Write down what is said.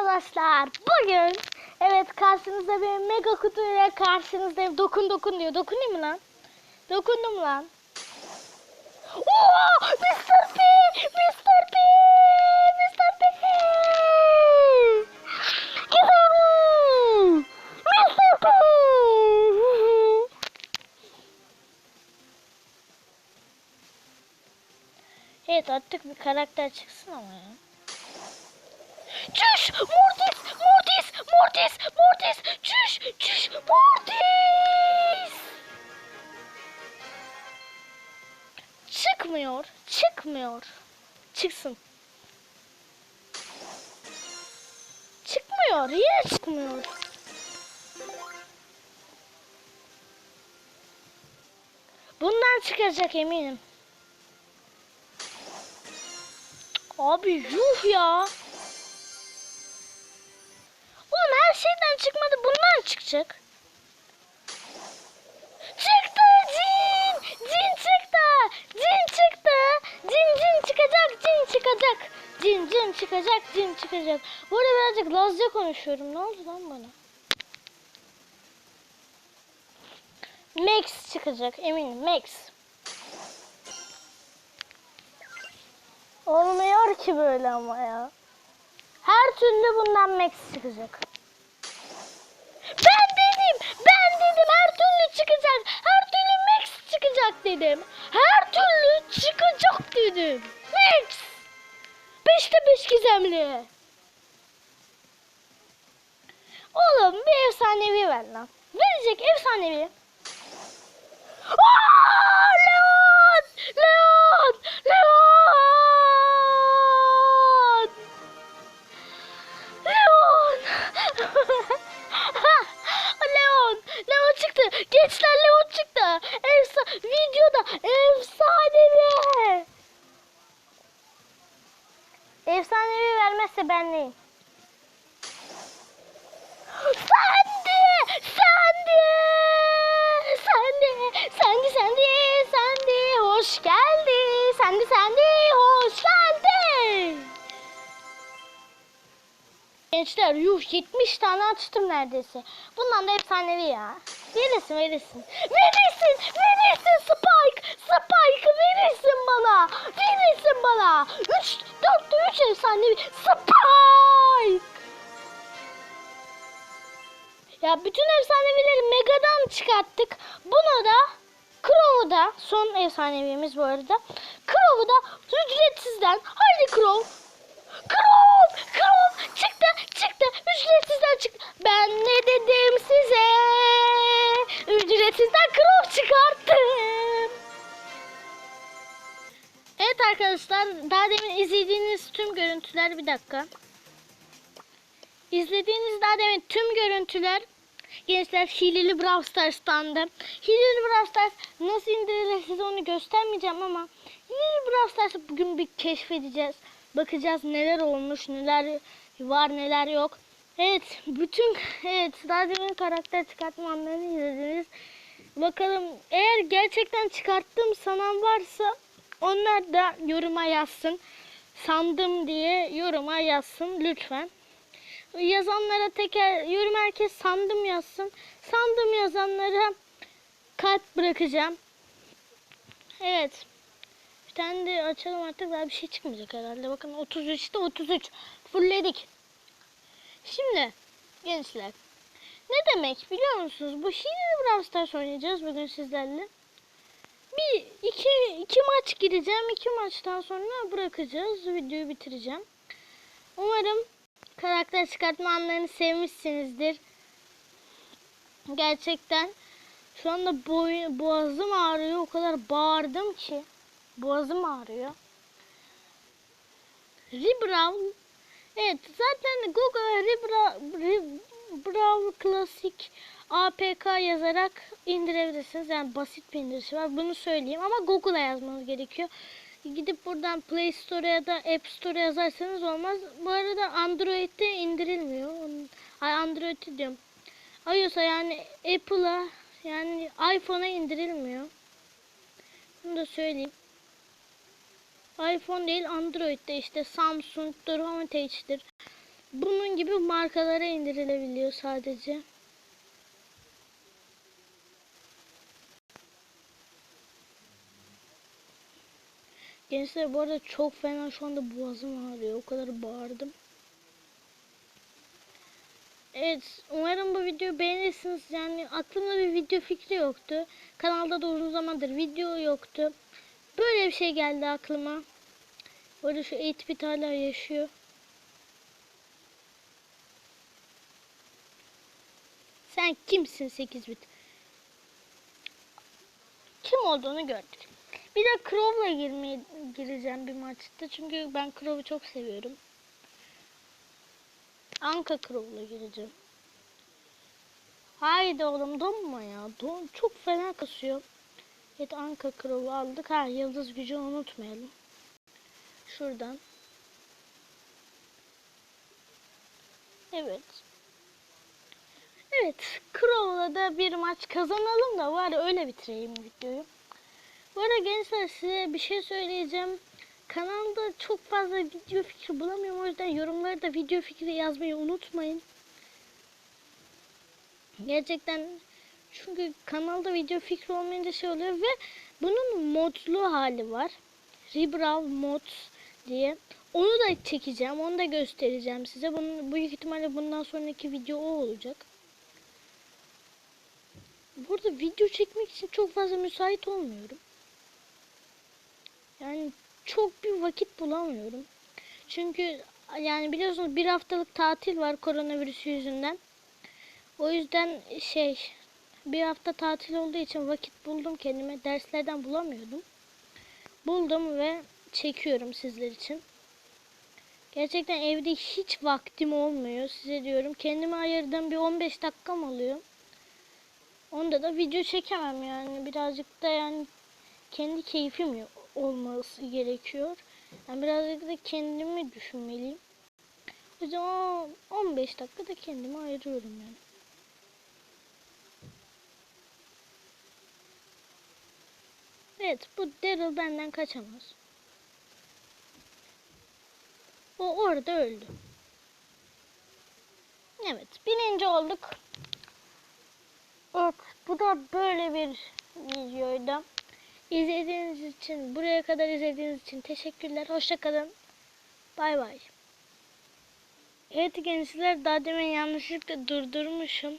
arkadaşlar. Bugün evet karşınızda bir mega kutu ile karşınızdayım. Dokun dokun diyor. Dokunayım mı lan? Dokundum lan. Oo! Mr. P! Mr. P! Mr. P! Gidelim! Mr. P! Evet artık bir karakter çıksın ama ya. Çüş! Mortis! Mortis! Mortis! Mortis! Çüş! Çüş! Mortis! Çıkmıyor. Çıkmıyor. Çıksın. Çıkmıyor. Yine çıkmıyor. Bundan çıkacak eminim. Abi yuh ya. Şeyden çıkmadı. Bundan çıkacak. Çıktı cin. Cin çıktı. Cin çıktı. Cin cin çıkacak. Cin çıkacak. Cin cin çıkacak. Cin çıkacak. Bu arada birazcık Lazca konuşuyorum. Ne oldu lan bana? Max çıkacak eminim. Max. Olmuyor ki böyle ama ya. Her türlü bundan Max çıkacak. Ben dedim, ben dedim her türlü çıkacak. Her türlü Max çıkacak dedim. Her türlü çıkacak dedim. Max. Beşte beş gizemli. Oğlum bir efsanevi ver lan. Verecek efsanevi. Aa, Efsanevi vermezse ben neyim? Sandy! Sandy! Sandy! Sandy Sandy! Sandy! Hoş geldin. Sandy Sandy! Hoş geldin. Gençler yuh 70 tane açtım neredeyse. Bundan da efsanevi ya. Verirsin verirsin. Verirsin! Verirsin! Spike Ya bütün efsanevileri Mega'dan çıkarttık. Bunu da Crow'u da son efsanevimiz bu arada. Crow'u da ücretsizden. Haydi Crow. Crow! Crow! Çıktı! Çıktı! Ücretsizden çıktı. Ben ne dedim size? Ücretsizden Crow çıkarttım. Evet arkadaşlar daha demin izlediğiniz tüm görüntüler bir dakika. İzlediğiniz daha demin tüm görüntüler gençler hileli Brawl Stars'tandı. Hileli Brawl Stars nasıl indirilir size onu göstermeyeceğim ama hileli Brawl Stars'ı bugün bir keşfedeceğiz. Bakacağız neler olmuş, neler var, neler yok. Evet, bütün evet daha demin karakter çıkartma izlediniz. Bakalım eğer gerçekten çıkarttığım sanan varsa onlar da yoruma yazsın. Sandım diye yoruma yazsın lütfen yazanlara teker yorum herkes sandım yazsın. Sandım yazanlara kalp bırakacağım. Evet. Bir tane de açalım artık daha bir şey çıkmayacak herhalde. Bakın 33'te 33. Fullledik. Şimdi gençler. Ne demek biliyor musunuz? Bu Hileli Brawl Stars oynayacağız bugün sizlerle. Bir iki, iki maç gireceğim. iki maçtan sonra bırakacağız. Videoyu bitireceğim. Umarım karakter çıkartma anlarını sevmişsinizdir. Gerçekten şu anda boy, boğazım ağrıyor. O kadar bağırdım ki. Boğazım ağrıyor. Rebrawl Evet zaten Google Rebrawl, Rebrawl Classic APK yazarak indirebilirsiniz. Yani basit bir indirişi var. Bunu söyleyeyim ama Google'a yazmanız gerekiyor. Gidip buradan Play Store ya da App Store yazarsanız olmaz. Bu arada Android'de indirilmiyor. Ay Android'i diyorum. iOS'a yani Apple'a yani iPhone'a indirilmiyor. Bunu da söyleyeyim. iPhone değil Android'de işte Samsung'dur, Homepage'dir. bunun gibi markalara indirilebiliyor sadece. Gençler bu arada çok fena şu anda boğazım ağrıyor. O kadar bağırdım. Evet, umarım bu videoyu beğenirsiniz. Yani aklımda bir video fikri yoktu. Kanalda da uzun zamandır video yoktu. Böyle bir şey geldi aklıma. Bu arada şu 8-bit hala yaşıyor. Sen kimsin 8-bit? Kim olduğunu gördük. Bir de Crow'la girmeye gireceğim bir maçta. Çünkü ben Crow'u çok seviyorum. Anka Crow'la gireceğim. Haydi oğlum donma ya. Don çok fena kasıyor. Evet Anka Crow'u aldık. Ha yıldız gücü unutmayalım. Şuradan. Evet. Evet. Crow'la da bir maç kazanalım da var öyle bitireyim videoyu. Bu arada gençler size bir şey söyleyeceğim. Kanalda çok fazla video fikri bulamıyorum. O yüzden yorumlara da video fikri yazmayı unutmayın. Gerçekten çünkü kanalda video fikri olmayınca şey oluyor ve bunun modlu hali var. Rebrawl mod diye. Onu da çekeceğim. Onu da göstereceğim size. Bunun, büyük ihtimalle bundan sonraki video o olacak. Burada video çekmek için çok fazla müsait olmuyorum. Yani çok bir vakit bulamıyorum. Çünkü yani biliyorsunuz bir haftalık tatil var koronavirüs yüzünden. O yüzden şey bir hafta tatil olduğu için vakit buldum kendime. Derslerden bulamıyordum. Buldum ve çekiyorum sizler için. Gerçekten evde hiç vaktim olmuyor size diyorum. Kendime ayırdığım bir 15 dakikam oluyor. Onda da video çekemem yani. Birazcık da yani kendi keyfim yok olması gerekiyor. Yani birazcık da kendimi düşünmeliyim. O yüzden o 15 dakika da kendime ayırıyorum yani. Evet bu Daryl benden kaçamaz. O orada öldü. Evet birinci olduk. Evet bu da böyle bir videoydu. İzlediğiniz için, buraya kadar izlediğiniz için teşekkürler. Hoşçakalın. Bay bay. Evet gençler daha demin yanlışlıkla durdurmuşum.